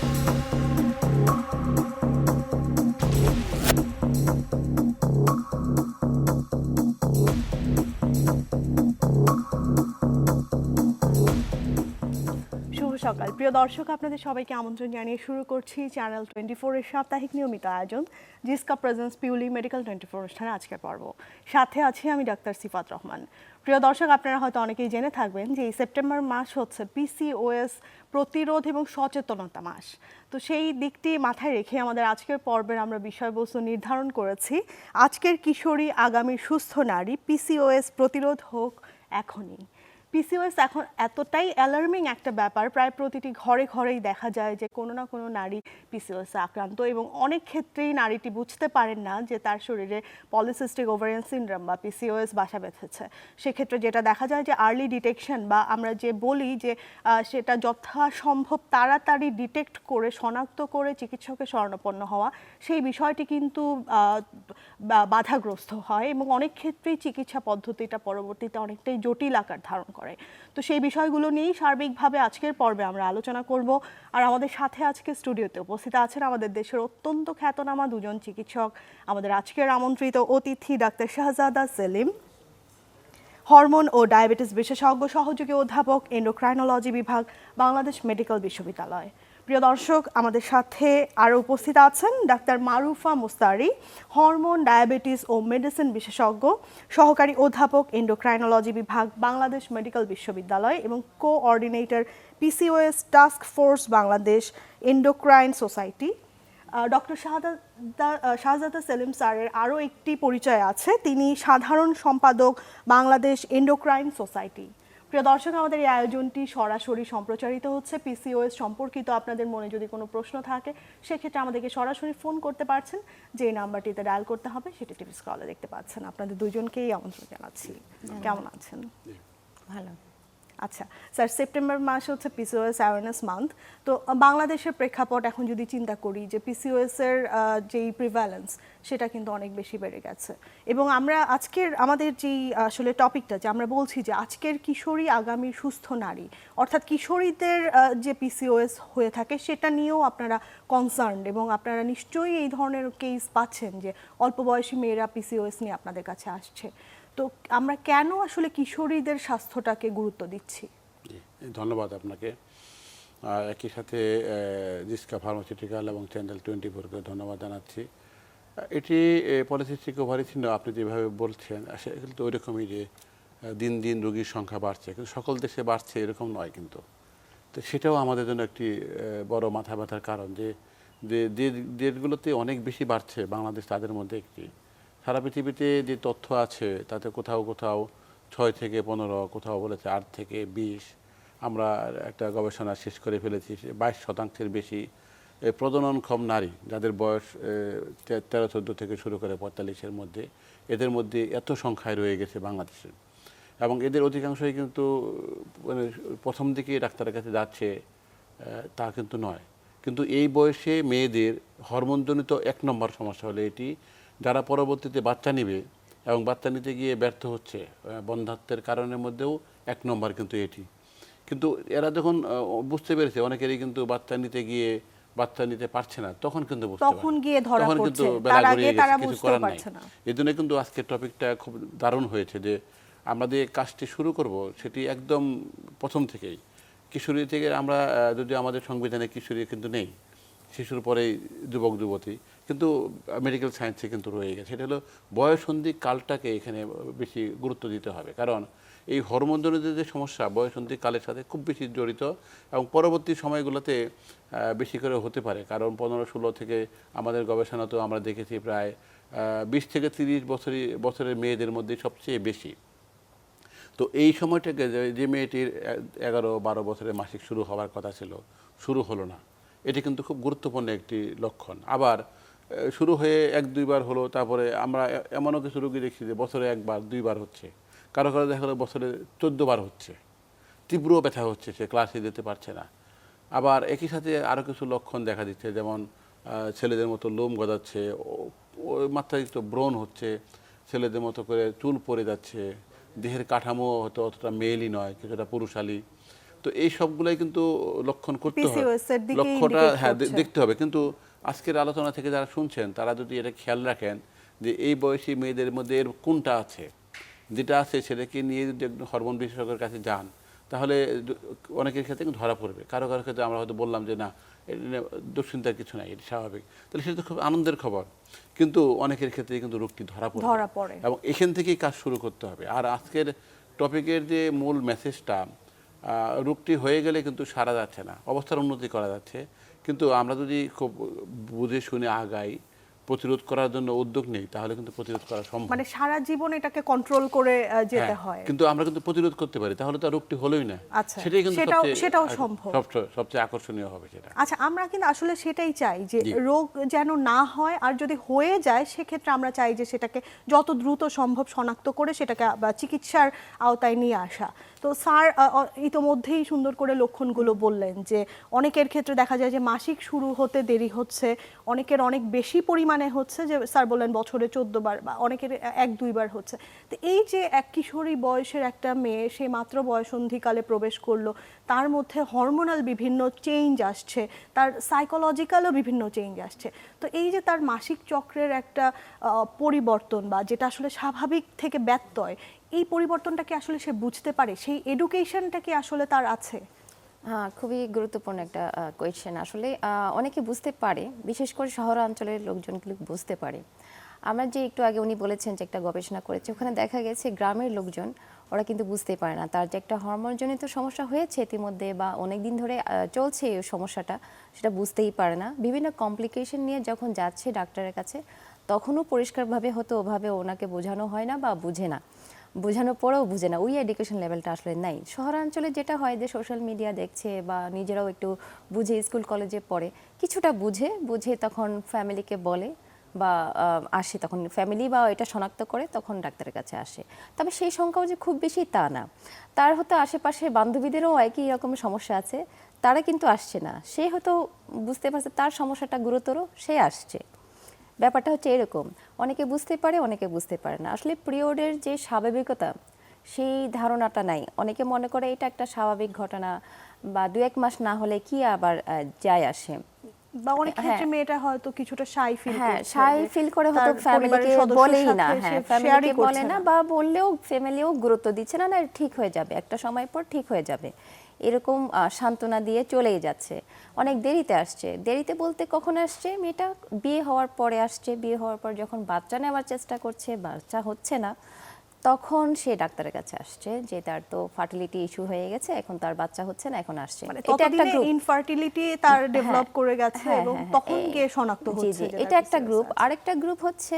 Thank you. সকাল। প্রিয় দর্শক, আপনাদের সবাইকে আমন্ত্রণ জানিয়ে শুরু করছি চ্যানেল টোয়েন্টি ফোরের সাপ্তাহিক নিয়মিত আয়োজন Ziska presents purely medical twenty four অনুষ্ঠানে আজকের পর্ব। সাথে আছি আমি ডাক্তার সিফাত রহমান। প্রিয় দর্শক, আপনারা হয়তো অনেকেই জেনে থাকবেন যে এই সেপ্টেম্বর মাস হচ্ছে পিসিওএস প্রতিরোধ এবং সচেতনতা মাস। তো সেই দিকটি মাথায় রেখে আমাদের আজকের পর্বের আমরা বিষয়বস্তু নির্ধারণ করেছি। আজকের কিশোরী আগামীর সুস্থ নারী পিসিওএস প্রতিরোধ হোক এখনই। পিসিওএস এখন এতটাই অ্যালার্মিং একটা ব্যাপার, প্রায় প্রতিটি ঘরে ঘরেই দেখা যায় যে কোনো না কোনো নারী পিসিওএসে আক্রান্ত এবং অনেক ক্ষেত্রেই নারীটি বুঝতে পারেন না যে তার শরীরে পলিসিস্টিক ওভারিয়ান সিনড্রাম বা পিসিওএস বাসা বেঁধেছে। সেক্ষেত্রে যেটা দেখা যায় যে আর্লি ডিটেকশন বা আমরা যে বলি যে সেটা যথাসম্ভব তাড়াতাড়ি ডিটেক্ট করে, শনাক্ত করে চিকিৎসকের স্বর্ণপন্ন হওয়া, সেই বিষয়টি কিন্তু বাধাগ্রস্ত হয় এবং অনেক ক্ষেত্রেই চিকিৎসা পদ্ধতিটা পরবর্তীতে অনেকটাই জটিল আকার ধারণ করে। তো সেই বিষয়গুলো নিয়েই সার্বিকভাবে আজকের পর্বে আমরা আলোচনা করব। আর আমাদের সাথে আজকে স্টুডিওতে উপস্থিত আছেন আমাদের দেশের অত্যন্ত খ্যাতনামা দুজন চিকিৎসক, আমাদের আজকের আমন্ত্রিত অতিথি ডাক্তার শাহজাদা সেলিম, হরমোন ও ডায়াবেটিস বিশেষজ্ঞ সহযোগী অধ্যাপক এন্ডোক্রাইনোলজি বিভাগ, বাংলাদেশ মেডিকেল বিশ্ববিদ্যালয়। প্রিয় দর্শক, আমাদের সাথে আরও উপস্থিত আছেন doctor Marufa Mustari, hormone, diabetes ও মেডিসিন বিশেষজ্ঞ, সহকারী অধ্যাপক এন্ডোক্রাইনোলজি বিভাগ, বাংলাদেশ মেডিকেল বিশ্ববিদ্যালয় এবং coordinator PCOS task force Bangladesh endocrine society doctor Shahzada Selim স্যারের আরও একটি পরিচয় আছে। তিনি সাধারণ সম্পাদক বাংলাদেশ এন্ডোক্রাইন সোসাইটি প্রিয় দর্শক আমাদের এই আয়োজনটি সরাসরি সম্প্রচারিত হচ্ছে পিসিওএস সম্পর্কিত। আপনাদের মনে যদি কোনো প্রশ্ন থাকে সেক্ষেত্রে আমাদেরকে সরাসরি ফোন করতে পারছেন। যে নাম্বারটিতে ডায়াল করতে হবে সেটি টিভি স্কলে দেখতে পাচ্ছেন। আপনাদের দুজনকেই আমন্ত্রণ জানাচ্ছি। কেমন আছেন? ভালো। আচ্ছা স্যার, সেপ্টেম্বর মাস হচ্ছে পিসিওএস অ্যাওয়ারনেস মান্থ তো বাংলাদেশের প্রেক্ষাপট এখন যদি চিন্তা করি যে পিসিওএস এর যেই প্রিভ্যালেন্স সেটা কিন্তু অনেক বেশি বেড়ে গেছে। এবং আমরা আজকের, আমাদের যেই, আসলে টপিকটা যে আমরা বলছি যে আজকের কিশোরী আগামী সুস্থ নারী, অর্থাৎ কিশোরীদের যে পিসিওএস হয়ে থাকে, সেটা নিয়েও আপনারা কনসার্ন এবং আপনারা নিশ্চয়ই এই ধরনের কেস পাচ্ছেন যে অল্প বয়সী মেয়েরা পিসিওএস নিয়ে আপনাদের কাছে আসছে। তো আমরা কেন আসলে কিশোরীদের স্বাস্থ্যটাকে গুরুত্ব দিচ্ছি? ধন্যবাদ আপনাকে। একই সাথে জিসকা ফার্মাসিউটিক্যাল এবং চ্যানেল টোয়েন্টি ফোরকে ধন্যবাদ জানাচ্ছি। এটি পলিসিস্টিক ওভারি ছিল, আপনি যেভাবে বলছেন আসলে কিন্তু ওই রকমই যে দিন দিন রোগীর সংখ্যা বাড়ছে, কিন্তু সকল দেশে বাড়ছে এরকম নয় কিন্তু। তো সেটাও আমাদের জন্য একটি বড় মাথা ব্যথার কারণ যে যে, দেশগুলোতে অনেক বেশি বাড়ছে, বাংলাদেশ তাদের মধ্যে একটি। সারা পৃথিবীতে যে তথ্য আছে, তাতে কোথাও কোথাও ছয় থেকে পনেরো, কোথাও বলেছে আট থেকে বিশ, আমরা একটা গবেষণা শেষ করে ফেলেছি বাইশ শতাংশের বেশি প্রজননক্ষম নারী, যাদের বয়স তেরো, চোদ্দ থেকে শুরু করে পঁয়তাল্লিশের মধ্যে, এদের মধ্যে এত সংখ্যায় রয়ে গেছে বাংলাদেশে। এবং এদের অধিকাংশই কিন্তু মানে প্রথম দিকে ডাক্তারের কাছে যাচ্ছে তা কিন্তু নয়। কিন্তু এই বয়সে মেয়েদের হরমোনজনিত এক নম্বর সমস্যা হলো এটি যারা পরবর্তীতে বাচ্চা নিবে এবং বাচ্চা নিতে গিয়ে ব্যর্থ হচ্ছে আহ, বন্ধাত্বের কারণের মধ্যেও এক নম্বর কিন্তু এটি। কিন্তু এরা যখন বুঝতে পেরেছে অনেকেরই কিন্তু বাচ্চা নিতে গিয়ে বাচ্চা নিতে পারছে না তখন কিন্তু তখন গিয়ে ধরা তখন কিন্তু বেলা গড়িয়ে গেছে কিছু করার নাই। এই জন্য কিন্তু আজকের টপিকটা খুব দারুণ হয়েছে যে আমরা যে কাজটি শুরু করব সেটি একদম প্রথম থেকেই। কিশোরী থেকে আমরা যদি আমাদের সংবিধানে কিশোরী কিন্তু নেই শিশুর পরেই যুবক যুবতী কিন্তু মেডিকেল সায়েন্সে কিন্তু রয়ে গেছে। সেটা হলো বয়সন্ধি কালটাকে এখানে বেশি গুরুত্ব দিতে হবে। কারণ এই হরমোনজনিত যে সমস্যা, বয়সন্ধি কালের সাথে খুব বেশি জড়িত এবং পরবর্তী সময়গুলোতে বেশি করে হতে পারে। কারণ পনেরো, ষোলো থেকে আমাদের গবেষণাতেও আমরা দেখেছি প্রায় বিশ থেকে তিরিশ বছরই, বছরের মেয়েদের মধ্যে সবচেয়ে বেশি। তো এই সময়টাকে যে- মেয়েটির এগারো, বারো বছরের মাসিক শুরু হওয়ার কথা ছিল, শুরু হলো না। এটি কিন্তু খুব গুরুত্বপূর্ণ একটি লক্ষণ। আবার শুরু হয়ে এক দুইবার হলো তারপরে আমরা এমনও কিছু রোগী দেখছি যে বছরে একবার দুইবার হচ্ছে। কারও কারও দেখা গেলো বছরে চোদ্দ বার হচ্ছে। তীব্র ব্যথা হচ্ছে সে ক্লাসে যেতে পারছে না। আবার একই সাথে আরও কিছু লক্ষণ দেখা দিচ্ছে যেমন ছেলেদের মতো লোম গজাচ্ছে মাত্রাতিরিক্ত ব্রণ হচ্ছে ছেলেদের মতো করে চুল পড়ে যাচ্ছে দেহের কাঠামো হয়তো অতটা মেলই নয় কিছুটা পুরুষালী। তো এই সবগুলাই কিন্তু লক্ষণ করতে হবে লক্ষ্যটা হ্যাঁ। দেখতে হবে। কিন্তু আজকের আলোচনা থেকে যারা শুনছেন তারা যদি এটা খেয়াল রাখেন যে এই বয়সী মেয়েদের মধ্যে এর কোনটা আছে? যেটা আছে সেটাকে নিয়ে যদি একজন হরমোন বিশেষজ্ঞের কাছে যান তাহলে অনেকের ক্ষেত্রে কিন্তু ধরা পড়বে। কারও কারও ক্ষেত্রে আমরা হয়তো বললাম যে না দুশ্চিন্তার কিছু নাই এটা স্বাভাবিক। তাহলে সেটা তো খুব আনন্দের খবর। কিন্তু অনেকের ক্ষেত্রে কিন্তু রোগটি ধরা পড়ে ধরা পড়ে। এবং এখান থেকেই কাজ শুরু করতে হবে। আর আজকের টপিকের যে মূল মেসেজটা রোগটি হয়ে গেলে কিন্তু সারা যাচ্ছে না অবস্থার উন্নতি করা যাচ্ছে। কিন্তু আমরা যদি খুব বুঝে শুনে আগাই প্রতিরোধ করার জন্য উদ্যোগ নেই তাহলে কিন্তু প্রতিরোধ করা সম্ভব মানে সারা জীবন এটাকে কন্ট্রোল করে যেতে হ্যাঁ, হয়। কিন্তু আমরা কিন্তু প্রতিরোধ করতে পারি তাহলে তো রোগটি হলোই না। আচ্ছা, সেটাই কিন্তু সেটাও- সেটাও সম্ভব। সবচেয়ে আকর্ষণীয় হবে সেটা। আচ্ছা আমরা কিন্তু আসলে সেটাই চাই যে রোগ যেন না হয় আর যদি হয়ে যায় সেক্ষেত্রে আমরা চাই যে সেটাকে যত দ্রুত সম্ভব শনাক্ত করে সেটাকে চিকিৎসার আওতায় নিয়ে আসা। তো স্যার ইতোমধ্যেই সুন্দর করে লক্ষণগুলো বললেন যে অনেকের ক্ষেত্রে দেখা যায় যে মাসিক শুরু হতে দেরি হচ্ছে অনেকের অনেক বেশি পরিমাণে হচ্ছে যে স্যার বললেন বছরে চোদ্দ বার বা অনেকের এক দুইবার হচ্ছে। তো এই যে এক কিশোরী বয়সের একটা মেয়ে, সে মাত্র বয়সন্ধিকালে প্রবেশ করল, তার মধ্যে হরমোনাল বিভিন্ন চেঞ্জ আসছে, তার সাইকোলজিক্যালও বিভিন্ন চেঞ্জ আসছে। তো এই যে তার মাসিক চক্রের একটা পরিবর্তন বা যেটা আসলে স্বাভাবিক থেকে ব্যত্যয়, এই পরিবর্তনটা কি আসলে সে বুঝতে পারে? সেই এডুকেশনটা কি আসলে তার আছে? হ্যাঁ খুবই গুরুত্বপূর্ণ একটা কোয়েশ্চেন আসলে অনেকে বুঝতে পারে, বিশেষ করে শহরাঞ্চলের লোকজনগুলো বুঝতে পারে। আমরা যে একটু আগে উনি বলেছেন যে একটা গবেষণা করেছে, ওখানে দেখা গেছে গ্রামের লোকজন, ওরা কিন্তু বুঝতে পারে না। তার যে একটা হরমোনজনিত সমস্যা হয়েছে ইতিমধ্যে বা অনেক দিন ধরে চলছে এই সমস্যাটা, সেটা বুঝতেই পারে না। বিভিন্ন কমপ্লিকেশন নিয়ে যখন যাচ্ছে ডাক্তারের কাছে, তখনও পরিষ্কারভাবে হতো, ওভাবে ওনাকে বোঝানো হয় না বা বুঝে না। বোঝানোর পরেও বুঝে না। ওই এডুকেশন লেভেলটা আসলে নাই। শহরাঞ্চলে যেটা হয় যে সোশ্যাল মিডিয়া দেখছে বা নিজেরাও একটু বুঝে স্কুল কলেজে পড়ে, কিছুটা বুঝে বুঝে তখন ফ্যামিলিকে বলে বা আসে তখন ফ্যামিলি বা এটা শনাক্ত করে তখন ডাক্তারের কাছে আসে। তবে সেই সংখ্যাও যে খুব বেশি তা না। তার হয়তো আশেপাশে বান্ধবীদেরও একই রকম সমস্যা আছে। তারা কিন্তু আসছে না। সে হয়তো বুঝতে পারছে তার সমস্যাটা গুরুতর, সে আসছে। ব্যাপারটা হচ্ছে এরকম। অনেকে বুঝতে পারে অনেকে বুঝতে পারে না। আসলে পিরিয়ডের যে স্বাভাবিকতা সেই ধারণাটা নাই। অনেকে মনে করে এটা একটা স্বাভাবিক ঘটনা বা দু এক মাস না হলে কি আবার যায় আসে। বা অনেক ক্ষেত্রে মেয়েটা হয়তো কিছুটা শাই ফিল হ্যাঁ সাই ফিল করে হয়তো ফ্যামিলিকে বলেই না। হ্যাঁ ফ্যামিলিকে বলে না। বা বললেও ফ্যামিলিও গুরুত্ব দিচ্ছে না না ঠিক হয়ে যাবে। একটা সময় পর ঠিক হয়ে যাবে। এরকম সান্ত্বনা দিয়ে চলেই যাচ্ছে। অনেক দেরিতে আসছে। দেরিতে বলতে কখন আসছে? মেয়েটা বিয়ে হওয়ার পরে আসছে। বিয়ে হওয়ার পর যখন বাচ্চা নেওয়ার চেষ্টা করছে বাচ্চা হচ্ছে না তখন সে ডাক্তারের কাছে আসছে যে তার তো ফার্টিলিটি ইস্যু হয়ে গেছে এখন তার বাচ্চা হচ্ছে না এখন আসছে। মানে এটা একটা গ্রুপ ইনফার্টিলিটি তার ডেভেলপ করে গেছে হ্যাঁ, এবং হ্যাঁ, হ্যাঁ, তখন গিয়ে শনাক্ত হচ্ছে এটা একটা গ্রুপ আরেকটা গ্রুপ হচ্ছে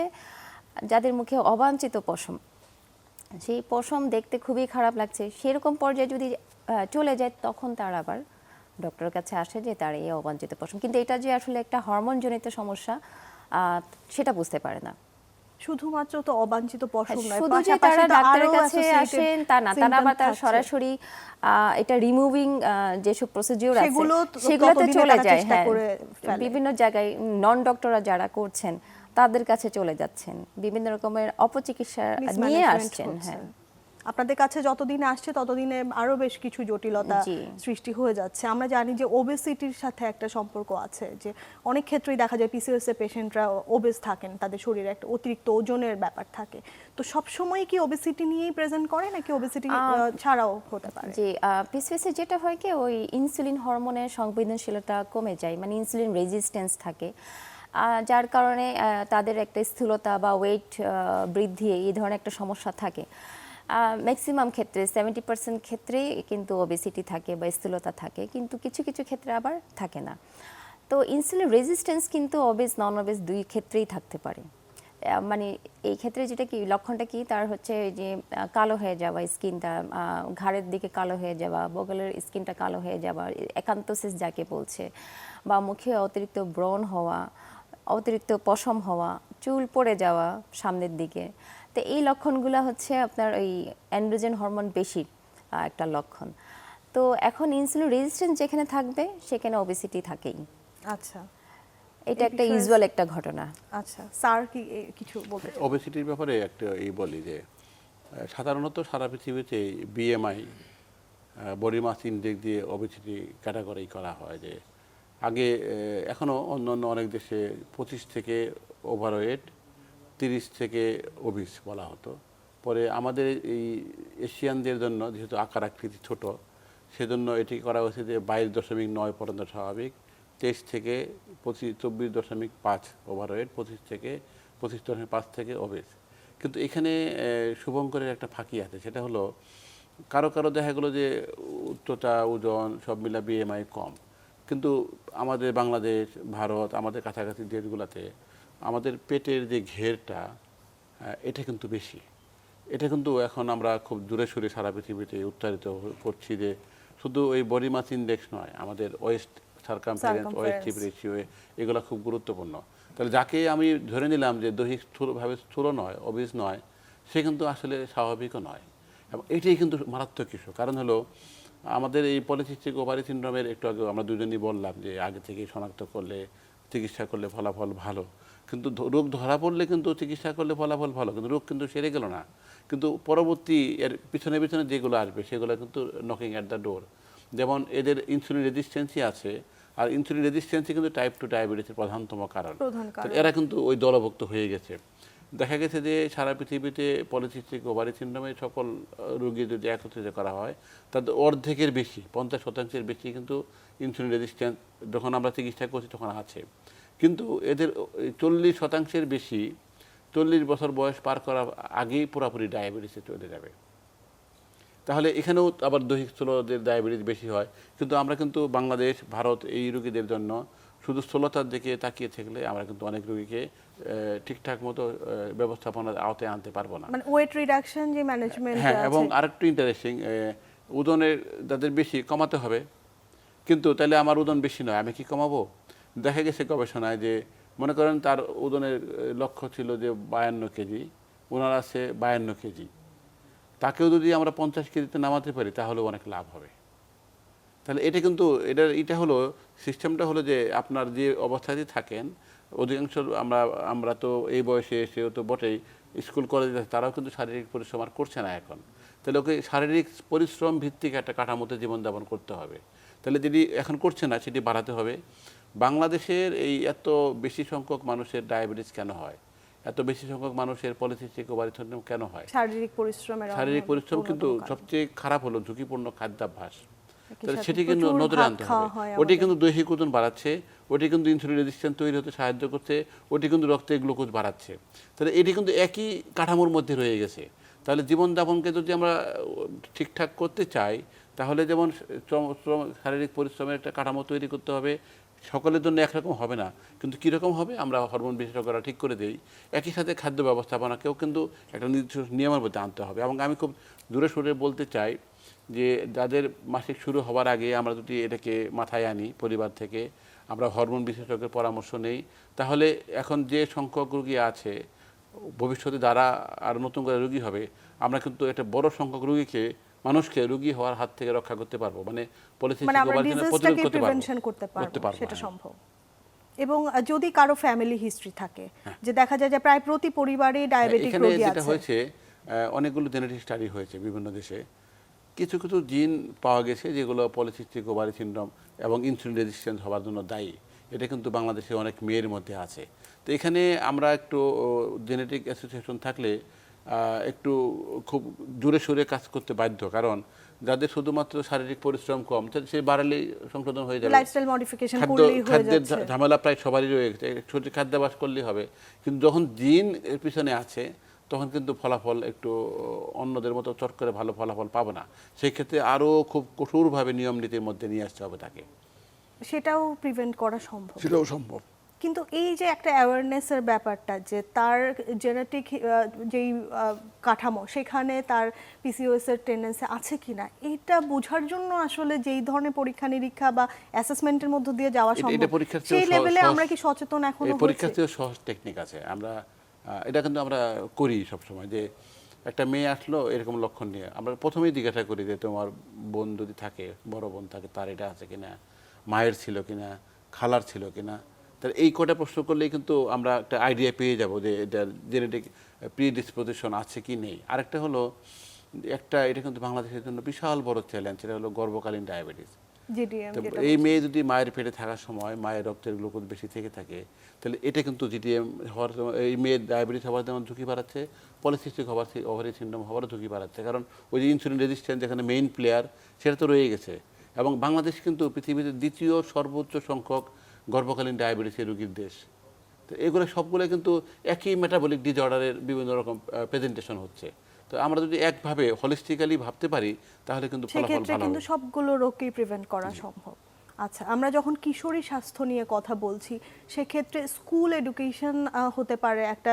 যাদের মুখে অবাঞ্ছিত পশম। সেই পশম দেখতে খুবই খারাপ লাগছে। সেরকম পর্যায়ে যদি চলে যায় তখন তার আবার ডক্টরের কাছে আসে যে তার এই অবাঞ্ছিত পশম। কিন্তু এটা যে আসলে একটা হরমোনজনিত সমস্যা সেটা বুঝতে পারে না। শুধুমাত্র তো অবাঞ্ছিত পশম নয় শুধু যে তারা ডাক্তারের কাছে আসেন তা না তারা আবার তার সরাসরি এটা রিমুভিং যেসব প্রসিডিওর আছে সেগুলো তো সেগুলোতে চলে যায় হ্যাঁ। বিভিন্ন জায়গায় নন ডক্টররা যারা করছেন তাদের কাছে চলে যাচ্ছেন। বিভিন্ন রকমের অপচিকিৎসা নিয়ে আসছেন হ্যাঁ। আপনাদের কাছে যতদিন আসছে ততদিনে আরও বেশ কিছু জটিলতা সৃষ্টি হয়ে যাচ্ছে। আমরা জানি যে ওবেসিটির সাথে একটা সম্পর্ক আছে যে অনেক ক্ষেত্রেই দেখা যায় পিসিওএস এর পেশেন্টরা ওবেস থাকেন তাদের শরীরে একটা অতিরিক্ত ওজনের ব্যাপার থাকে। তো সব সময় কি ওবেসিটি নিয়েই প্রেজেন্ট করে নাকি ওবেসিটি ছাড়াও হতে পারে? যে পিসিএসে যেটা হয় কি ওই ইনসুলিন হরমোনের সংবেদনশীলতা কমে যায় মানে ইনসুলিন রেজিস্ট্যান্স থাকে। যার কারণে তাদের একটা স্থূলতা বা ওয়েট বৃদ্ধি, এই ধরনের একটা সমস্যা থাকে। ম্যাক্সিমাম ক্ষেত্রে সেভেন্টি পার্সেন্ট ক্ষেত্রেই কিন্তু ওবেসিটি থাকে বা স্থূলতা থাকে, কিন্তু কিছু কিছু ক্ষেত্রে আবার থাকে না। তো ইনসুলিন রেজিস্ট্যান্স কিন্তু অবেজ নন অবেজ দুই ক্ষেত্রেই থাকতে পারে। মানে এই ক্ষেত্রে যেটা কি, লক্ষণটা কি, তার হচ্ছে যে কালো হয়ে যাওয়া স্কিনটা ঘাড়ের দিকে কালো হয়ে যাওয়া, বগলের স্কিনটা কালো হয়ে যাওয়া, একান্তসিস যাকে বলছে, বা মুখে অতিরিক্ত ব্রণ হওয়া অতিরিক্ত পশম হওয়া চুল পড়ে যাওয়া সামনের দিকে। তো এই লক্ষণগুলো হচ্ছে আপনার ওই অ্যান্ড্রোজেন হরমোন বেশি একটা লক্ষণ। তো এখন ইনসুলিন রেজিস্ট্যান্স যেখানে থাকবে সেখানে ওবেসিটি থাকেই। আচ্ছা। এটা একটা ইউজুয়াল একটা ঘটনা। আচ্ছা স্যার কি কিছু বলতে? ওবেসিটির ব্যাপারে একটা এই বলি যে সাধারণত সারা পৃথিবীতে বিএমআই বডি মাস ইনডেক্স দিয়ে ওবেসিটি ক্যাটাগরি করা হয় যে আগে আহ, এখনও অন্য অন্য অনেক দেশে পঁচিশ থেকে ওভারওয়েট তিরিশ থেকে ওবিস বলা হতো। পরে আমাদের এই এশিয়ানদের জন্য যেহেতু আকার আকৃতি ছোট সেজন্য এটি করা হয়েছে যে বাইশ দশমিক নয় পর্যন্ত স্বাভাবিক তেইশ থেকে পঁচিশ চব্বিশ দশমিক পাঁচ ওভারওয়েট পঁচিশ থেকে পঁচিশ দশমিক পাঁচ থেকে ওবেস কিন্তু এখানে শুভঙ্করের একটা ফাঁকি আছে সেটা হলো কারও কারও দেখা গেলো যে উচ্চতা ওজন সব মিলা বিএমআই কম। কিন্তু আমাদের বাংলাদেশ ভারত আমাদের কাছাকাছি দেশগুলোতে আমাদের পেটের যে ঘেরটা এটা কিন্তু বেশি। এটা কিন্তু এখন আমরা খুব দূরে সরে সারা পৃথিবীতে উত্তারিত করছি যে শুধু ওই বডি মাস ইন্ডেক্স নয় আমাদের waist circumference waist Circumference। Ratio এগুলো খুব গুরুত্বপূর্ণ। তাহলে যাকে আমি ধরে নিলাম যে দৈহিক স্থূলভাবে স্থূল নয় অবিস নয় সে কিন্তু আসলে স্বাভাবিকও নয়। এবং এটাই কিন্তু মারাত্মক কিছু কারণ হলো আমাদের এই পলিসিস্টিক ওভারি সিন্ড্রোমের একটু আগে আমরা দুজনই বললাম যে আগে থেকে শনাক্ত করলে চিকিৎসা করলে ফলাফল ভালো। কিন্তু রোগ ধরা পড়লে কিন্তু চিকিৎসা করলে ফলাফল ভালো কিন্তু রোগ কিন্তু সেরে গেল না। কিন্তু পরবর্তী এর পিছনে পিছনে যেগুলো আসবে সেগুলো কিন্তু নকিং অ্যাট দ্য ডোর যেমন এদের ইনসুলিন রেজিস্ট্যান্সি আছে আর ইনসুলিন রেজিস্ট্যান্সি কিন্তু টাইপ টু ডায়াবেটিসের প্রধানতম কারণ। এরা কিন্তু ওই দলভুক্ত হয়ে গেছে। দেখা গেছে যে সারা পৃথিবীতে পলিসিস্টিক ওভারি সিন্ড্রোমে সকল রোগী যদি একত্রিত করা হয়, তাদের অর্ধেকের বেশি, পঞ্চাশ শতাংশের বেশি কিন্তু ইনসুলিন রেজিস্ট্যান্স যখন আমরা চিকিৎসা করছি তখন আছে। কিন্তু এদের চল্লিশ শতাংশের বেশি, চল্লিশ বছর বয়স পার করার আগেই পুরোপুরি ডায়াবেটিসে চলে যাবে। তাহলে এখানেও আবার দৈহিক স্থূলদের ডায়াবেটিস বেশি হয়, কিন্তু আমরা কিন্তু বাংলাদেশ, ভারত এই রোগীদের জন্য শুধু স্থূলতার দিকে তাকিয়ে থাকলে আমরা কিন্তু অনেক রোগীকে ঠিকঠাক মতো ব্যবস্থাপনার আওতায় আনতে পারব না। মানে ওয়েট রিডাকশন যে ম্যানেজমেন্ট হ্যাঁ এবং আরেকটু ইন্টারেস্টিং ওজনের যাদের বেশি কমাতে হবে। কিন্তু তাহলে আমার ওজন বেশি নয় আমি কি কমাবো? দেখা গেছে গবেষণায় যে মনে করেন তার ওজনের লক্ষ্য ছিল যে বায়ান্ন কেজি ওনার আছে বায়ান্ন কেজি। তাকেও যদি আমরা পঞ্চাশ কেজিতে নামাতে পারি তাহলে অনেক লাভ হবে। তাহলে এটা কিন্তু এটা এটা হলো সিস্টেমটা হলো যে আপনার যে অবস্থাতে থাকেন অধিকাংশ আমরা আমরা তো এই বয়সে এসেও তো বটেই স্কুল কলেজে আছে, তারাও কিন্তু শারীরিক পরিশ্রম আর করছে না এখন। তাহলে ওকে শারীরিক পরিশ্রম ভিত্তিক একটা কাঠামোতে জীবনযাপন করতে হবে। তাহলে যদি এখন করছে না সেটি বাড়াতে হবে। বাংলাদেশের এই এত বেশি সংখ্যক মানুষের ডায়াবেটিস কেন হয়? এত বেশি সংখ্যক মানুষের পলিসিস্টিক ওভারি কেন হয়? শারীরিক পরিশ্রমের শারীরিক পরিশ্রম কিন্তু সবচেয়ে খারাপ হলো ঝুঁকিপূর্ণ খাদ্যাভ্যাস। তাহলে সেটি কিন্তু নজরে আনতে হবে। ওটি কিন্তু দৈহিক ওজন বাড়াচ্ছে ওটি কিন্তু ইনসুলিন রেজিস্ট্যান্স তৈরি হতে সাহায্য করছে ওটি কিন্তু রক্তে গ্লুকোজ বাড়াচ্ছে। তাহলে এটি কিন্তু একই কাঠামোর মধ্যে রয়ে গেছে। তাহলে জীবনযাপনকে যদি আমরা ঠিকঠাক করতে চাই তাহলে যেমন শ্রম- শারীরিক পরিশ্রমের একটা কাঠামো তৈরি করতে হবে। সকলের জন্য একরকম হবে না কিন্তু কীরকম হবে আমরা হরমোন বিশেষজ্ঞরা ঠিক করে দেই। একই সাথে খাদ্য ব্যবস্থাপনাকেও কিন্তু একটা নির্দিষ্ট নিয়মের মধ্যে আনতে হবে। এবং আমি খুব দূরে সরে বলতে চাই যে যাদের মাসিক শুরু হওয়ার আগে আমরা যদি এটাকে মাথায় আনি পরিবার থেকে আমরা হরমোন বিশেষজ্ঞের পরামর্শ নেই তাহলে এখন যে সংখ্যক রোগী আছে ভবিষ্যতে যারা আর নতুন করে রোগী হবে আমরা কিন্তু একটা বড় সংখ্যক রোগীকে মানুষকে রোগী হওয়ার হাত থেকে রক্ষা করতে পারব মানে পলিসি মানে করতে পারব সেটা হ্যাঁ। সম্ভব এবং যদি কারও ফ্যামিলি হিস্ট্রি থাকে হ্যাঁ। যে দেখা যায় যে প্রায় প্রতি পরিবারে ডায়াবেটিক এখানে রোগী যেটা আছে হয়েছে অনেকগুলো জেনেটিক স্টাডি হয়েছে বিভিন্ন দেশে কিছু কিছু জিন পাওয়া গেছে যেগুলো পলিসিস্টিক ওভারি সিন্ড্রোম এবং ইনসুলিন রেজিস্ট্যান্স হওয়ার জন্য দায়ী। এটা কিন্তু বাংলাদেশে অনেক মেয়ের মধ্যে আছে। তো এখানে আমরা একটু জেনেটিক অ্যাসোসিয়েশন থাকলে একটু খুব জোরে সোরে কাজ করতে বাধ্য। কারণ যাদের শুধুমাত্র শারীরিক পরিশ্রম কম সে বাড়ালেই সংশোধন হয়ে যাবে। লাইফস্টাইল মডিফিকেশন খাদ্য খাদ্যের ঝামেলা প্রায় সবারই রয়ে গেছে। ছোট খাদ্যাভ্যাস করলেই হবে। কিন্তু যখন জিন এর পিছনে আছে তখন কিন্তু ফলাফল একটু অন্যদের মতো চট করে ভালো ফলাফল পাবে না। সেই ক্ষেত্রে আরও খুব কঠোরভাবে নিয়ম নীতির মধ্যে নিয়ে আসতে হবে তাকে। সেটাও প্রিভেন্ট করা সম্ভব। সেটাও সম্ভব। কিন্তু এই যে একটা অ্যাওয়ারনেসের ব্যাপারটা যে তার জেনেটিক যেই আহ, কাঠামো সেখানে তার পিসিওএস এর টেন্ডেন্সি আছে কিনা এটা বোঝার জন্য আসলে যেই ধরনের পরীক্ষা নিরীক্ষা বা অ্যাসেসমেন্টের মধ্য দিয়ে যাওয়া সম্ভব। সেই লেভেলে আমরা কি সচেতন এখনও? চেয়েও সহজ টেকনিক আছে। আমরা এটা কিন্তু আমরা করি সবসময় যে একটা মেয়ে আসলো এরকম লক্ষণ নিয়ে। আমরা প্রথমেই জিজ্ঞাসা করি যে তোমার বোন যদি থাকে, বড় বোন থাকে, তার এটা আছে কিনা, মায়ের ছিল কিনা, খালার ছিল কিনা। তাহলে এই কটা প্রশ্ন করলেই কিন্তু আমরা একটা আইডিয়া পেয়ে যাব যে এটা জেনেটিক প্রি ডিসপোজিশন আছে কি নেই। আরেকটা হলো, একটা এটা কিন্তু বাংলাদেশের জন্য বিশাল বড় চ্যালেঞ্জ সেটা হলো গর্ভকালীন ডায়াবেটিস এই মেয়ে যদি মায়ের পেটে থাকার সময় মায়ের রক্তের গ্লুকোজ বেশি থেকে থাকে তাহলে এটা কিন্তু জিডিএম হওয়ার এই মেয়ের ডায়াবেটিস হওয়ার যেমন ঝুঁকি বাড়াচ্ছে পলিসিস্টিক হওয়ার ওভারি সিন্ড্রোম হওয়ারও ঝুঁকি বাড়াচ্ছে। কারণ ওই যে ইনসুলিন রেজিস্ট্যান্স যেখানে মেইন প্লেয়ার সেটা তো রয়ে গেছে। এবং বাংলাদেশ কিন্তু পৃথিবীতে দ্বিতীয় সর্বোচ্চ সংখ্যক গর্ভকালীন ডায়াবেটিসের রোগীর দেশ। তো এগুলো সবগুলো কিন্তু একই মেটাবলিক ডিজঅর্ডারের বিভিন্ন রকম প্রেজেন্টেশন হচ্ছে। তো আমরা যদি একভাবে হলিস্টিক্যালি ভাবতে পারি তাহলে কিন্তু ফলাফল ভালো কিন্তু সবগুলো রোগকেই প্রিভেন্ট করা সম্ভব। আচ্ছা আমরা যখন কিশোরী স্বাস্থ্য নিয়ে কথা বলছি সেক্ষেত্রে স্কুল এডুকেশন হতে পারে একটা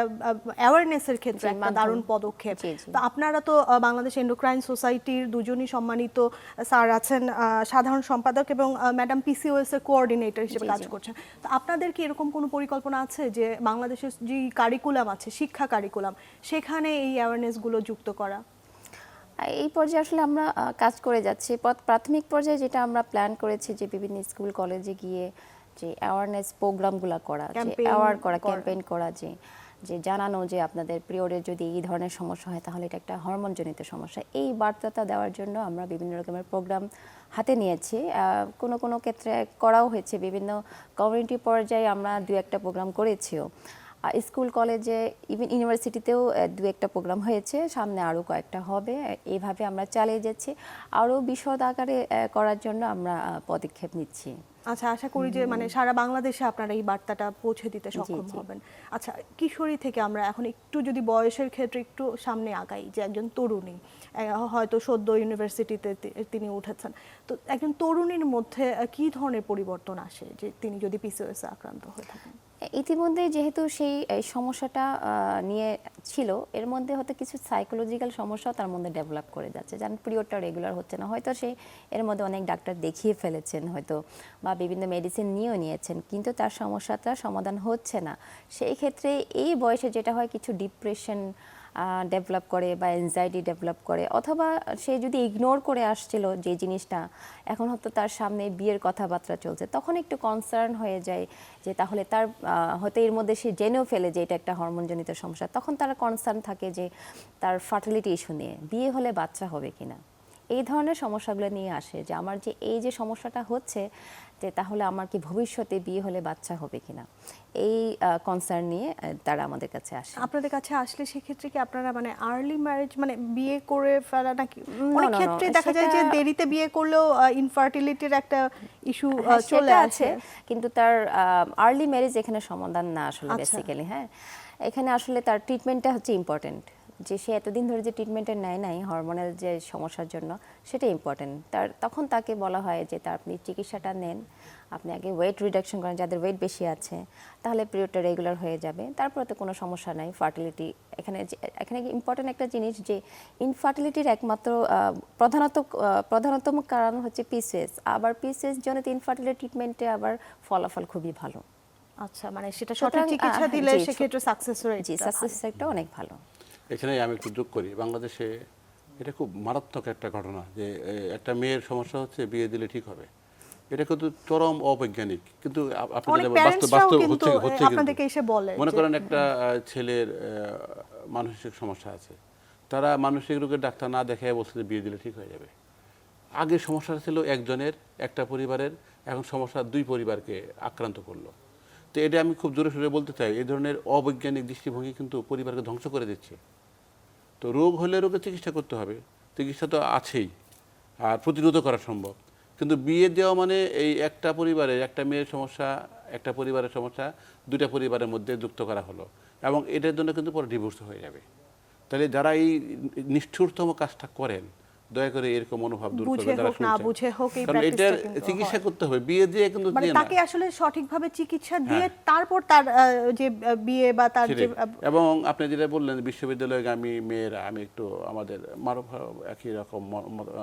অ্যাওয়ারনেসের ক্ষেত্রে একটা। দারুণ পদক্ষেপ। তো আপনারা তো বাংলাদেশ এন্ডোক্রাইন সোসাইটির দুজনই সম্মানিত স্যার আছেন সাধারণ সম্পাদক এবং ম্যাডাম পিসিওএস এর কোঅর্ডিনেটর হিসেবে কাজ করছেন তো আপনাদের কি এরকম কোনো পরিকল্পনা আছে যে বাংলাদেশের যে কারিকুলাম আছে শিক্ষা কারিকুলাম সেখানে এই অ্যাওয়ারনেসগুলো যুক্ত করা এই পর্যায়ে আসলে আমরা কাজ করে যাচ্ছি। প্রাথমিক পর্যায়ে যেটা আমরা প্ল্যান করেছি যে বিভিন্ন স্কুল কলেজে গিয়ে যে অ্যাওয়ারনেস প্রোগ্রামগুলো করা যে অ্যাওয়ার করা। ক্যাম্পেইন করা যে যে জানানো যে আপনাদের পিরিয়ডের যদি এই ধরনের সমস্যা হয় তাহলে এটা একটা হরমোনজনিত সমস্যা। এই বার্তাটা দেওয়ার জন্য আমরা বিভিন্ন রকমের প্রোগ্রাম হাতে নিয়েছি। কোনো কোনো ক্ষেত্রে করাও হয়েছে। বিভিন্ন কমিউনিটি পর্যায়ে আমরা দু একটা প্রোগ্রাম করেছিও। স্কুল কলেজে ইভেন ইউনিভার্সিটিতেও দু একটা প্রোগ্রাম হয়েছে। সামনে আরও কয়েকটা হবে। এইভাবে আমরা চালিয়ে যাচ্ছি। আরও বিশদ আকারে করার জন্য আমরা পদক্ষেপ নিচ্ছি। আচ্ছা আশা করি যে মানে সারা বাংলাদেশে আপনারা এই বার্তাটা পৌঁছে দিতে সক্ষম হবেন। আচ্ছা কিশোরী থেকে আমরা এখন একটু যদি বয়সের ক্ষেত্রে একটু সামনে আগাই যে একজন তরুণী হয়তো সদ্য ইউনিভার্সিটিতে তিনি উঠেছেন। তো একজন তরুণীর মধ্যে কি ধরনের পরিবর্তন আসে? যে তিনি যদি পিসিওএস আক্রান্ত হয়ে থাকেন। ইতিমধ্যে যেহেতু সেই সমস্যাটা নিয়ে ছিল, এর মধ্যে হয়তো কিছু সাইকোলজিক্যাল সমস্যা তার মধ্যে ডেভেলপ করে যাচ্ছে। যেমন পিরিয়ডটা রেগুলার হচ্ছে না। হয়তো সে এর মধ্যে অনেক ডাক্তার দেখিয়ে ফেলেছেন হয়তো, বা বিভিন্ন মেডিসিন নিয়েও নিয়েছেন, কিন্তু তার সমস্যাটা সমাধান হচ্ছে না। সেই ক্ষেত্রে এই বয়সে যেটা হয়, কিছু ডিপ্রেশন ডেভেলপ করে বা এনজাইটি ডেভেলপ করে, অথবা সে যদি ইগনোর করে আসছিল যে জিনিসটা, এখন হয়তো তার সামনে বিয়ের কথাবার্তা চলছে, তখন একটু কনসার্ন হয়ে যায় যে তাহলে তার হয়তো এর মধ্যে সে জেনেও ফেলে যে এটা একটা হরমোনজনিত সমস্যা। তখন তারা কনসার্ন থাকে যে তার ফার্টিলিটি ইস্যু নিয়ে, বিয়ে হলে বাচ্চা হবে কিনা। এই ধরনের সমস্যাগুলো নিয়ে আসে যে আমার যে এই যে সমস্যাটা হচ্ছে যে তাহলে আমার কি ভবিষ্যতে বিয়ে হলে বাচ্চা হবে কিনা? এই কনসার্ন নিয়ে তারা আমাদের কাছে আসে। আপনাদের কাছে আসলে সেক্ষেত্রে কি আপনারা মানে আর্লি ম্যারেজ মানে বিয়ে করে ফেলা নাকি? অনেক ক্ষেত্রে দেখা যায় যে দেরিতে বিয়ে করলেও ইনফার্টিলিটির একটা ইস্যু হ্যাঁ, চলে আসে। কিন্তু তার আর্লি ম্যারেজ এখানে সমাধান না আসলে আচ্ছা। বেসিক্যালি হ্যাঁ। এখানে আসলে তার ট্রিটমেন্টটা হচ্ছে ইম্পর্টেন্ট যে সে এতদিন ধরে যে ট্রিটমেন্টের নেয় নাই হরমোনাল যে সমস্যার জন্য সেটা ইম্পর্টেন্ট তার তখন তাকে বলা হয় যে তার আপনি চিকিৎসাটা নেন। আপনি আগে ওয়েট রিডাকশন করেন যাদের ওয়েট বেশি আছে তাহলে পিরিয়ডটা রেগুলার হয়ে যাবে। তারপরে তো কোনো সমস্যা নাই ফার্টিলিটি এখানে এখানে ইম্পর্টেন্ট একটা জিনিস যে ইনফার্টিলিটির একমাত্র প্রধানত প্রধানতম কারণ হচ্ছে পিসিএস আবার পিসিএস জনিত ইনফার্টিলিটি ট্রিটমেন্টে আবার ফলাফল খুবই ভালো। আচ্ছা মানে সেটা সঠিক চিকিৎসা দিলে সেক্ষেত্রে সাকসেস রেট জি সাকসেস রেটটা অনেক ভালো। এখানে আমি একটু যোগ করি বাংলাদেশে এটা খুব মারাত্মক একটা ঘটনা যে একটা মেয়ের সমস্যা হচ্ছে বিয়ে দিলে ঠিক হবে। এটা কিন্তু চরম অবৈজ্ঞানিক কিন্তু মনে করেন একটা ছেলের মানসিক সমস্যা আছে। তারা মানসিক রোগের ডাক্তার না দেখায় বলছে যে বিয়ে দিলে ঠিক হয়ে যাবে। আগে সমস্যাটা ছিল একজনের একটা পরিবারের এখন সমস্যা দুই পরিবারকে আক্রান্ত করল। তো এটা আমি খুব জোরে সোরে বলতে চাই এই ধরনের অবৈজ্ঞানিক দৃষ্টিভঙ্গি কিন্তু পরিবারকে ধ্বংস করে দিচ্ছে। তো রোগ হলে রোগের চিকিৎসা করতে হবে। চিকিৎসা তো আছেই আর প্রতিরোধ করা সম্ভব। কিন্তু বিয়ে দেওয়া মানে এই একটা পরিবারে একটা মেয়ের সমস্যা, একটা পরিবারের সমস্যা, দুইটা পরিবারের মধ্যে যুক্ত করা হলো এবং এটার জন্য কিন্তু পরে ডিভোর্স হয়ে যাবে। তাহলে যারা এই নিষ্ঠুরতম কাজটা করেন দয়া করে এরকম মনোভাব দূর করবে যারা না বুঝে হোক এই কারণ এটার চিকিৎসা করতে হবে বিয়ে দিয়ে কিন্তু মানে তাকে আসলে সঠিকভাবে চিকিৎসা দিয়ে হ্যাঁ। তারপর তার যে বিয়ে বা তার যে এবং আপনি যেটা বললেন বিশ্ববিদ্যালয়গামী মেয়েরা আমি একটু আমাদের মানব একই রকম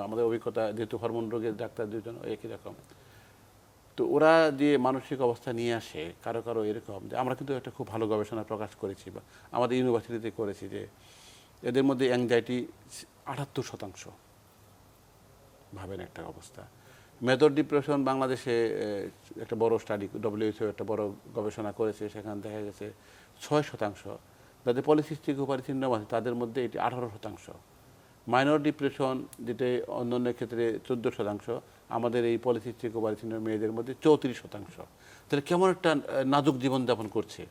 আমাদের অভিজ্ঞতা যেহেতু হরমোন রোগের ডাক্তার দুজন একই রকম। তো ওরা যে মানসিক অবস্থা নিয়ে আসে কারও কারও এরকম যে আমরা কিন্তু একটা খুব ভালো গবেষণা প্রকাশ করেছি বা আমাদের ইউনিভার্সিটিতে করেছি যে এদের মধ্যে অ্যাংজাইটি আটাত্তর শতাংশ। ভাবেন একটা অবস্থা। মেথড ডিপ্রেশন বাংলাদেশে একটা বড় স্টাডি ডব্লিউএইচও একটা বড় গবেষণা করেছে সেখানে দেখা গেছে ছয় শতাংশ। যাদের পলিসিস্টিক ওভারি সিন্ড্রোম আছে তাদের মধ্যে এটি আঠারো শতাংশ। মাইনর ডিপ্রেশন যেটা অন্যান্য ক্ষেত্রে চোদ্দ শতাংশ আমাদের এই পলিসিস্টিক ওভারিসিনের মেয়েদের মধ্যে চৌত্রিশ শতাংশ। তাহলে কেমন একটা নাজুক জীবনযাপন করছে।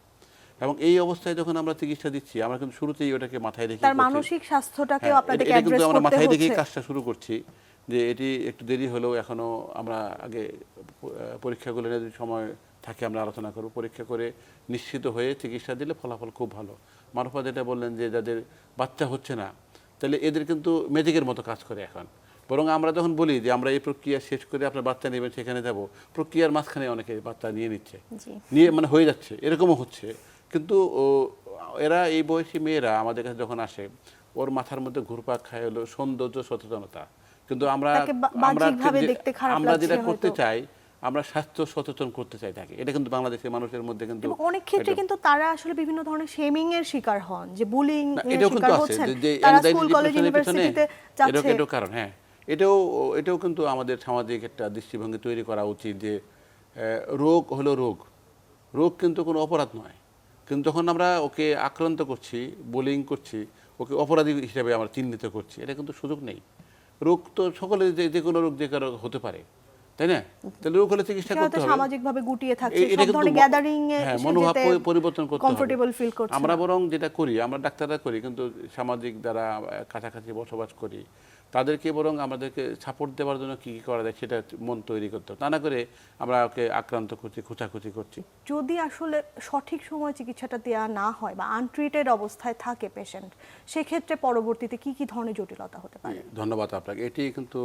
এবং এই অবস্থায় যখন আমরা চিকিৎসা দিচ্ছি আমরা কিন্তু শুরুতেই ওটাকে মাথায় রেখে মানসিক স্বাস্থ্যটাকেও হ্যাঁ, আমরা মাথায় রেখেই কাজটা শুরু করছি। যে এটি একটু দেরি হলেও এখনও আমরা আগে পরীক্ষাগুলো যদি সময় থাকে আমরা আলোচনা করব। পরীক্ষা করে নিশ্চিত হয়ে চিকিৎসা দিলে ফলাফল খুব ভালো। মারুফা যেটা বললেন যে যাদের বাচ্চা হচ্ছে না তাহলে এদের কিন্তু ম্যাজিকের মতো কাজ করে এখন। বরং আমরা যখন বলি যে আমরা এই প্রক্রিয়া শেষ করে আপনার বাচ্চা নেবেন সেখানে যাব প্রক্রিয়ার মাঝখানে অনেকে বাচ্চা নিয়ে নিচ্ছে। নিয়ে মানে হয়ে যাচ্ছে এরকমও হচ্ছে। কিন্তু এরা এই বয়সী মেয়েরা আমাদের কাছে যখন আসে ওর মাথার মধ্যে ঘুরপাক খায় হলো সৌন্দর্য সচেতনতা। কিন্তু আমরা আমরা দেখতে খারাপ আমরা যেটা করতে চাই আমরা স্বাস্থ্য সচেতন করতে চাই তাকে। এটা কিন্তু বাংলাদেশের মানুষের মধ্যে কিন্তু অনেক ক্ষেত্রে কিন্তু তারা আসলে বিভিন্ন ধরনের শেমিং এর শিকার হন যে বুলিং এর শিকার হচ্ছেন। যে তারা স্কুল কলেজ ইউনিভার্সিটিতে যাচ্ছে। এটাও কারণ হ্যাঁ। এটাও এটাও কিন্তু আমাদের সামাজিক একটা দৃষ্টিভঙ্গি তৈরি করা উচিত যে রোগ হলো রোগ। রোগ কিন্তু কোনো অপরাধ নয়। কিন্তু যখন আমরা ওকে আক্রান্ত করছি বোলিং করছি ওকে অপরাধী হিসেবে আমরা চিহ্নিত করছি এটা কিন্তু সুযোগ নেই। রোগ তো সকলের যে যে কোনো রোগ যে কারও হতে পারে তাই না? তাহলে রোগ হলে চিকিৎসা করতে হবে। সামাজিক ভাবে গুটিয়ে থাকছে সব ধরনের গ্যাদারিং এ হ্যাঁ, মনোভাব পরিবর্তন করতে। কমফোর্টেবল ফিল করছে। আমরা বরং যেটা করি আমরা ডাক্তাররা করি কিন্তু সামাজিক দ্বারা কাছাকাছি বসবাস করি তাদেরকে বরং আমাদেরকে সাপোর্ট দেওয়ার জন্য কি কি করা যায় সেটা মন তৈরি করতে হবে। তা না করে আমরা ওকে আক্রান্ত করছি খোঁচাখুচি করছি। যদি আসলে সঠিক সময় চিকিৎসাটা দেওয়া না হয় বা আনট্রিটেড অবস্থায় থাকে পেশেন্ট সেক্ষেত্রে পরবর্তীতে কি কি ধরনের জটিলতা হতে পারে? ধন্যবাদ আপনাকে। এটি কিন্তু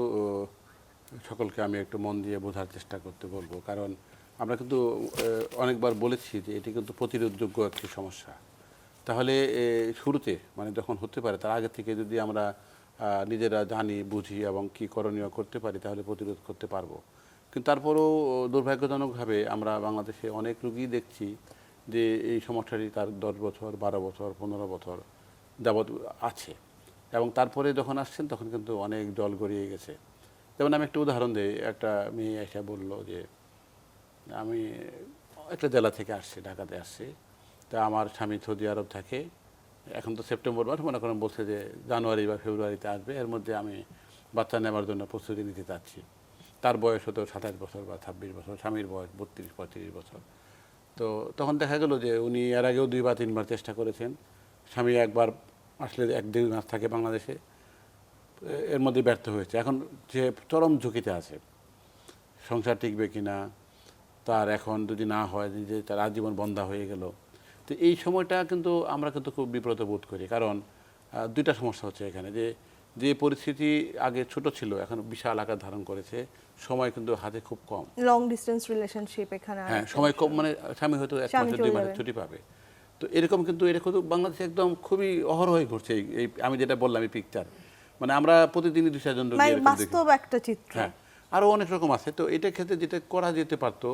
সকলকে আমি একটু মন দিয়ে বোঝার চেষ্টা করতে বলব। কারণ আমরা কিন্তু অনেকবার বলেছি যে এটি কিন্তু প্রতিরোধযোগ্য একটি সমস্যা। তাহলে শুরুতে মানে যখন হতে পারে তার আগে থেকে যদি আমরা নিজেরা জানি, বুঝি এবং কি করণীয় করতে পারি তাহলে প্রতিরোধ করতে পারব। কিন্তু তারপরেও দুর্ভাগ্যজনকভাবে আমরা বাংলাদেশে অনেক রুগী দেখছি যে এই সমস্যাটি তার দশ বছর, বারো বছর, পনেরো বছর যাবৎ আছে। এবং তারপরে যখন আসছেন তখন কিন্তু অনেক জল গড়িয়ে গেছে। যেমন আমি একটা উদাহরণ দিই, একটা মেয়ে এসে বলল যে, আমি একটা জেলা থেকে আসছি, ঢাকাতে আসছি। তা আমার স্বামী সৌদি আরব থাকে এখন তো সেপ্টেম্বর মাস, মনে করেন বলছে যে জানুয়ারি বা ফেব্রুয়ারিতে আসবে। এর মধ্যে আমি বাচ্চা নেওয়ার জন্য প্রস্তুতি নিতে চাচ্ছি। তার বয়স হতো সাতাশ বছর বা ছাব্বিশ বছর, স্বামীর বয়স বত্রিশ, পঁয়ত্রিশ বছর। তো তখন দেখা গেল যে উনি এর আগেও দুই বা তিনবার চেষ্টা করেছেন। স্বামী একবার আসলে এক দুই মাস থাকে বাংলাদেশে এর মধ্যে ব্যর্থ হয়েছে। এখন যে চরম ঝুঁকিতে আছে, সংসার টিকবে কি না তার এখন যদি না হয় যে তার আজীবন বন্ধা হয়ে গেল তো এই সময়টা কিন্তু আমরা কিন্তু খুব বিব্রত বোধ করি। কারণ দুইটা সমস্যা হচ্ছে এখানে। যে যে পরিস্থিতি আগে ছোট ছিল এখন বিশাল আকার ধারণ করেছে সময় কিন্তু হাতে খুব কম। লং ডিস্টেন্স রিলেশনশিপ এখানে হ্যাঁ সময় কম মানে স্বামী হয়তো এক চলে দুই মাসের ছুটি পাবে। তো এরকম কিন্তু এরকম বাংলাদেশে একদম খুবই অহরহই ঘটছে এই- এই আমি যেটা বললাম এই পিকচার মানে আমরা প্রতিদিনই দুই চারজন মানে বাস্তব একটা চিত্র। হ্যাঁ আরও অনেক রকম আছে। তো এটার ক্ষেত্রে যেটা করা যেতে পারতো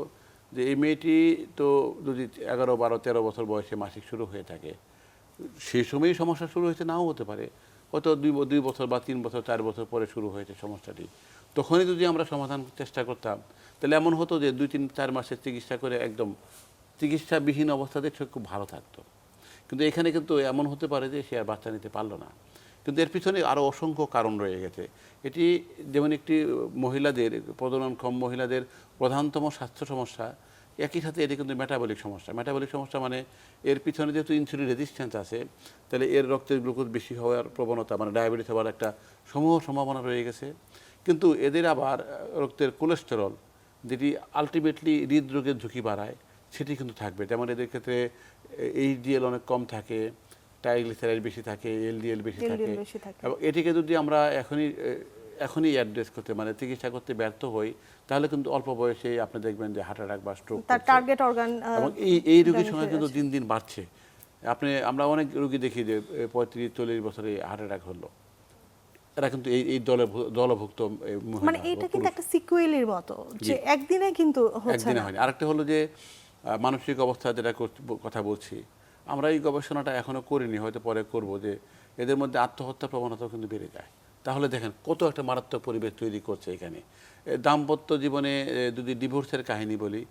যে এই মেয়েটি তো যদি এগারো, বারো, তেরো বছর বয়সে মাসিক শুরু হয়ে থাকে, সেই সময়ই সমস্যা শুরু হয়েছে, নাও হতে পারে। হয়তো দুই দুই বছর বা তিন বছর, চার বছর পরে শুরু হয়েছে সমস্যাটি। তখনই যদি আমরা সমাধান চেষ্টা করতাম, তাহলে এমন হতো যে দুই, তিন, চার মাসের চিকিৎসা করে একদম চিকিৎসাবিহীন অবস্থাতে সে খুব ভালো থাকতো। কিন্তু এখানে কিন্তু এমন হতে পারে যে সে আর বাচ্চা নিতে পারল না। কিন্তু এর পিছনে আরও অসংখ্য কারণ রয়ে গেছে। এটি যেমন একটি মহিলাদের প্রজননক্ষম মহিলাদের প্রধানতম স্বাস্থ্য সমস্যা, একই সাথে এটি কিন্তু মেটাবলিক সমস্যা। মেটাবলিক সমস্যা মানে এর পিছনে যেহেতু ইনসুলিন রেজিস্ট্যান্স আছে, তাহলে এর রক্তের গ্লুকোজ বেশি হওয়ার প্রবণতা মানে ডায়াবেটিস হওয়ার একটা সমূহ সম্ভাবনা রয়ে গেছে। কিন্তু এদের আবার রক্তের কোলেস্টেরল যেটি আলটিমেটলি হৃদরোগের ঝুঁকি বাড়ায়, সেটি কিন্তু থাকবে। যেমন এদের ক্ষেত্রে এইচডিএল অনেক কম থাকে ট্রাইগ্লিসারাইড বেশি থাকে এলডিএল বেশি থাকে। এবং এটিকে যদি আমরা এখনই এখনই অ্যাড্রেস করতে মানে চিকিৎসা করতে ব্যর্থ হই তাহলে কিন্তু অল্প বয়সে আপনি দেখবেন যে হার্ট অ্যাটাক বা স্ট্রোক তার টার্গেট অর্গান এবং এই এই রোগীর সংখ্যা কিন্তু দিন দিন বাড়ছে। আপনি আমরা অনেক রোগী দেখি যে পঁয়ত্রিশ চল্লিশ বছরে হার্ট অ্যাটাক হলো। এরা কিন্তু এই এই দলে দলভুক্ত মানে এটা কিন্তু একটা সিকুয়েলের মতো যে একদিনে কিন্তু হচ্ছে একদিনে না। হয়নি। আরেকটা হলো যে মানসিক অবস্থা যেটা কথা বলছি আমরা এই গবেষণাটা এখনও করিনি হয়তো পরে করব যে এদের মধ্যে আত্মহত্যা প্রবণতাও কিন্তু বেড়ে যায়। তাহলে দেখেন কত একটা মারাত্মক পরিবেশ তৈরি করছে এখানে। দাম্পত্য জীবনে যদি ডিভোর্সের কাহিনী বলি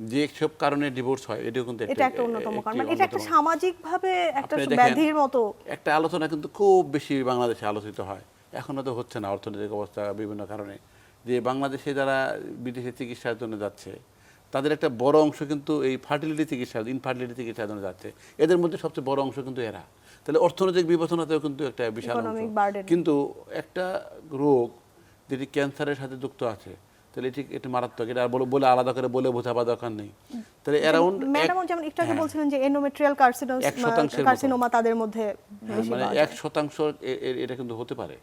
যে সব কারণে ডিভোর্স হয় এটাও কিন্তু এটা একটা অন্যতম কারণ। মানে এটা একটা অন্যতম- সামাজিক ভাবে একটা ব্যাধির মতো। একটা আলোচনা কিন্তু খুব বেশি বাংলাদেশে আলোচিত হয়। এখনও তো হচ্ছে না অর্থনৈতিক অবস্থা বিভিন্ন কারণে। যে বাংলাদেশে যারা বিদেশে চিকিৎসার জন্য যাচ্ছে তাদের একটা বড় অংশ কিন্তু এই ফার্টিলিটি চিকিৎসা ইনফার্টিলিটি চিকিৎসার জন্য যাচ্ছে। এদের মধ্যে সবচেয়ে বড় অংশ কিন্তু এরা। তাহলে অর্থনৈতিক বিবেচনাতেও কিন্তু একটা বিশাল. কিন্তু একটা রোগ যেটি ক্যান্সারের সাথে যুক্ত আছে তাহলে এটি এটি মারাত্মক। এটা আর বলে- বলে আলাদা করে বলে বোঝাবার দরকার নেই। তাহলে অ্যারাউন্ড ম্যাডাম যেমন একটু আগে হ্যাঁ। বলছিলেন যে এন্ডোমেট্রিয়াল কার্সিনোমা তাদের মধ্যে মানে এক শতাংশ এটা কিন্তু হতে পারে।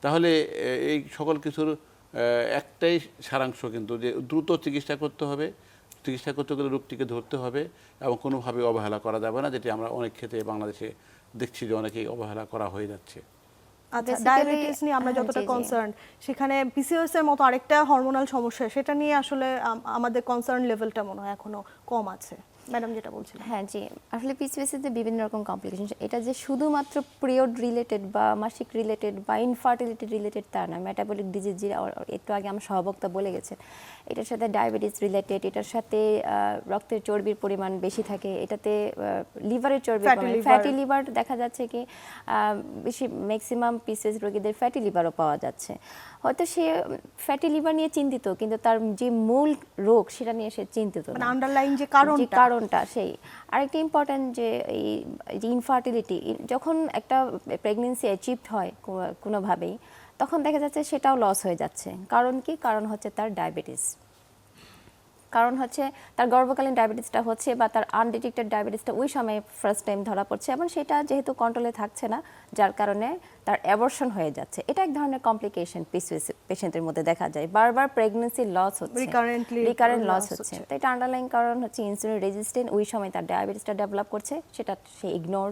তাহলে এই সকল কিছুর একটাই সারাংশ কিন্তু যে দ্রুত চিকিৎসা করতে হবে চিকিৎসা করতে গেলে রোগটিকে ধরতে হবে এবং কোনোভাবে অবহেলা করা যাবে না যেটি আমরা অনেক ক্ষেত্রে বাংলাদেশে দেখছি যে অনেকেই অবহেলা করা হয়ে যাচ্ছে আচ্ছা ডায়াবেটিস নিয়ে আমরা হ্যাঁ, যতটা। কনসার্ন সেখানে পিসিওএস এর মতো আরেকটা হরমোনাল সমস্যা সেটা নিয়ে আসলে আমাদের কনসার্ন লেভেলটা মনে হয় এখনও কম আছে ম্যাডাম যেটা বলছিলেন। হ্যাঁ জি। আসলে পিসিওএসিতে বিভিন্ন রকম কমপ্লিকেশন এটা যে শুধুমাত্র পিরিয়ড রিলেটেড বা মাসিক রিলেটেড বা ইনফার্টিলিটি রিলেটেড তা না মেটাবলিক ডিজিজ যে একটু আগে আমার সহবক্তা বলে গেছেন এটার সাথে ডায়াবেটিস রিলেটেড এটার সাথে রক্তের চর্বির পরিমাণ বেশি থাকে এটাতে লিভারের চর্বি ফ্যাটি লিভার দেখা যাচ্ছে কি বেশি ম্যাক্সিমাম পিসিএস রোগীদের ফ্যাটি লিভারও পাওয়া যাচ্ছে। হয়তো সে ফ্যাটি লিভার নিয়ে চিন্তিত কিন্তু তার যে মূল রোগ সেটা নিয়ে সে চিন্তিত মানে আন্ডারলাইন যে যে কারণটা। কারণটা সেই। আরেকটা ইম্পর্ট্যান্ট যে এই যে ইনফার্টিলিটি যখন একটা প্রেগনেন্সি অ্যাচিভড হয় কোনোভাবেই, তখন দেখা যাচ্ছে সেটাও লস হয়ে যাচ্ছে। কারণ কি? কারণ হচ্ছে তার ডায়াবেটিস কারণ হচ্ছে তার গর্ভকালীন ডায়াবেটিসটা হচ্ছে বা তার আনডিটেক্টেড ডায়াবেটিসটা ওই সময় ফার্স্ট টাইম ধরা পড়ছে এবং সেটা যেহেতু কন্ট্রোলে থাকছে না যার কারণে তার অ্যাবর্শন হয়ে যাচ্ছে। এটা এক ধরনের কমপ্লিকেশন পেশেন্টের মধ্যে দেখা যায়। বারবার প্রেগনেন্সি লস হচ্ছে রিকারেন্ট লস হচ্ছে। তো এটা আন্ডারলাইন কারণ হচ্ছে ইনসুলিন রেজিস্ট্যান্ট ওই সময় তার ডায়াবেটিসটা ডেভেলপ করছে সেটা সে ইগনোর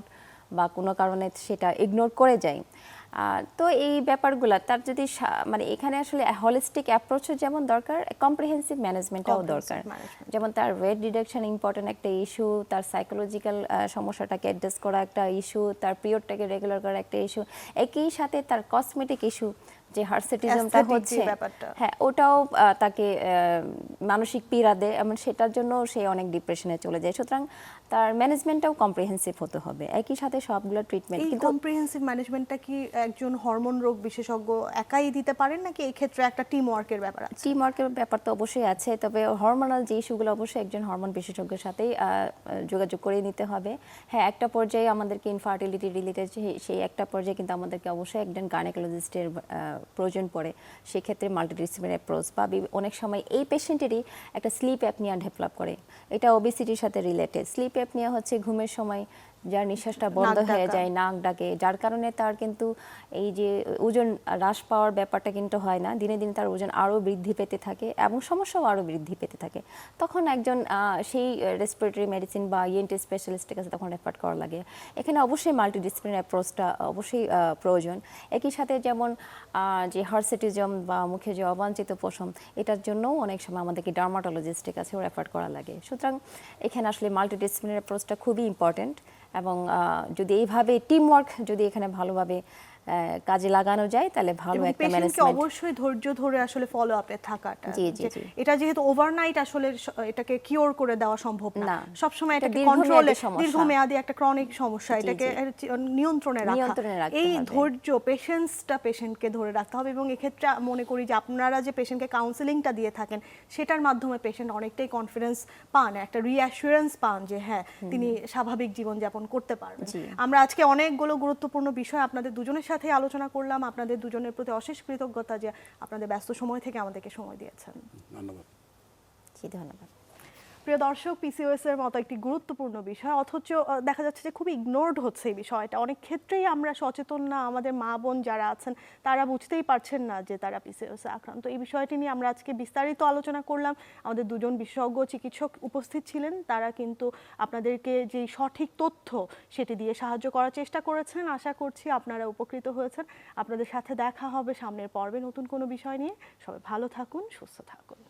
বা কোনো কারণে সেটা ইগনোর করে যায়। তো এই ব্যাপারগুলো তার যদি মানে এখানে আসলে হলিস্টিক অ্যাপ্রোচও যেমন দরকার কম্প্রিহেন্সিভ ম্যানেজমেন্টটাও দরকার। যেমন তার ওয়েট রিডাকশন ইম্পর্টেন্ট একটা ইস্যু তার সাইকোলজিক্যাল সমস্যাটাকে অ্যাডজাস্ট করা একটা ইস্যু তার পিরিয়ডটাকে রেগুলার করা একটা ইস্যু একই সাথে তার কসমেটিক ইস্যু যে হার্সেটিজমটা হচ্ছে ব্যাপারটা। হ্যাঁ ওটাও তাকে মানসিক পীড়া দেয় এবং সেটার জন্য সে অনেক ডিপ্রেশনে চলে যায়। সুতরাং তার ম্যানেজমেন্টটাও কম্প্রিহেন্সিভ হতে হবে। একই সাথে সবগুলো ট্রিটমেন্ট কিন্তু কম্প্রিহেন্সিভ ম্যানেজমেন্টটা কি একজন হরমোন রোগ বিশেষজ্ঞ একাই দিতে পারেন নাকি এই ক্ষেত্রে একটা টিম ওয়ার্কের ব্যাপার আছে? টিম ওয়ার্কের ব্যাপার তো অবশ্যই আছে তবে হরমোনাল যে ইস্যুগুলো অবশ্যই একজন হরমোন বিশেষজ্ঞের সাথেই যোগাযোগ করে নিতে হবে। হ্যাঁ একটা পর্যায়ে আমাদেরকে ইনফার্টিলিটি রিলেটেড সেই একটা পর্যায়ে কিন্তু আমাদেরকে অবশ্যই একজন গাইনোকোলজিস্টের প্রয়োজন পড়ে। সেক্ষেত্রে মাল্টিডিসিপ্লিনারি অ্যাপ্রোচ বা অনেক সময় এই পেশেন্টেরই একটা স্লিপ অ্যাপনিয়া ডেভেলপ করে। এটা ওবিসিটির সাথে রিলেটেড স্লিপ অ্যাপনিয়া হচ্ছে ঘুমের সময়। যার নিঃশ্বাসটা বন্ধ হয়ে যায় নাক ডাকে। যার কারণে তার কিন্তু এই যে ওজন হ্রাস পাওয়ার ব্যাপারটা কিন্তু হয় না। দিনে দিনে তার ওজন আরও বৃদ্ধি পেতে থাকে এবং সমস্যাও আরও বৃদ্ধি পেতে থাকে। তখন একজন সেই রেসপিরেটরি মেডিসিন বা E ইএনটি স্পেশালিস্টের কাছে তখন রেফার করা লাগে। এখানে অবশ্যই মাল্টিডিসিপ্লিনারি অ্যাপ্রোচটা অবশ্যই প্রয়োজন। একই সাথে যেমন যে হার্সেটিজম বা মুখে যে অবাঞ্ছিত পশম এটার জন্যও অনেক সময় আমাদেরকে ডার্মাটোলজিস্টের কাছেও রেফার করা লাগে। সুতরাং এখানে আসলে মাল্টিডিসিপ্লিনারি অ্যাপ্রোচটা খুবই ইম্পর্ট্যান্ট এবং যদি এইভাবে টিমওয়ার্ক যদি এখানে ভালোভাবে কাজে লাগানো যায় তাহলে ভালো একটা ম্যানেজমেন্ট অবশ্যই ধৈর্য ধরে আসলে ফলো আপে থাকাটা। জি, জি, এটা যেহেতু ওভারনাইট আসলে এটাকে কিওর করে দেওয়া সম্ভব না। সবসময় এটা এটাকে কন্ট্রোলে। দীর্ঘমেয়াদী একটা ক্রনিক সমস্যা এটাকে নিয়ন্ত্রণে রাখা। এই ধৈর্য পেশেন্সটা পেশেন্টকে ধরে রাখতে হবে এবং এক্ষেত্রে মনে করি যে আপনারা যে পেশেন্টকে কাউন্সেলিংটা দিয়ে থাকেন সেটার মাধ্যমে পেশেন্ট অনেকটাই কনফিডেন্স পান একটা রিঅ্যাসুরেন্স পান যে হ্যাঁ তিনি স্বাভাবিক জীবনযাপন করতে পারবেন। আমরা আজকে অনেকগুলো গুরুত্বপূর্ণ বিষয় আপনাদের দুজনের সাথে আলোচনা করলাম। আপনাদের দুজনের প্রতি অশেষ কৃতজ্ঞতা যে আপনাদের ব্যস্ত সময় থেকে আমাদেরকে সময় দিয়েছেন। ধন্যবাদ। জি ধন্যবাদ। প্রিয় দর্শক পিসিওএস এর মতো একটি গুরুত্বপূর্ণ বিষয়, অথচ দেখা যাচ্ছে যে খুবই ইগনোরড হচ্ছে এই বিষয়টা। অনেক ক্ষেত্রেই আমরা সচেতন না, আমাদের মা বোন যারা আছেন, তারা বুঝতেই পারছেন না যে তারা পিসিওএস আক্রান্ত। এই বিষয়টি নিয়ে আমরা আজকে বিস্তারিত আলোচনা করলাম। আমাদের দুজন বিশেষজ্ঞ চিকিৎসক উপস্থিত ছিলেন। তারা কিন্তু আপনাদেরকে যে সঠিক তথ্য সেটি দিয়ে সাহায্য করার চেষ্টা করেছেন। আশা করছি আপনারা উপকৃত হয়েছেন। আপনাদের সাথে দেখা হবে সামনের পর্বে নতুন কোনো বিষয় নিয়ে। সবাই ভালো থাকুন, সুস্থ থাকুন।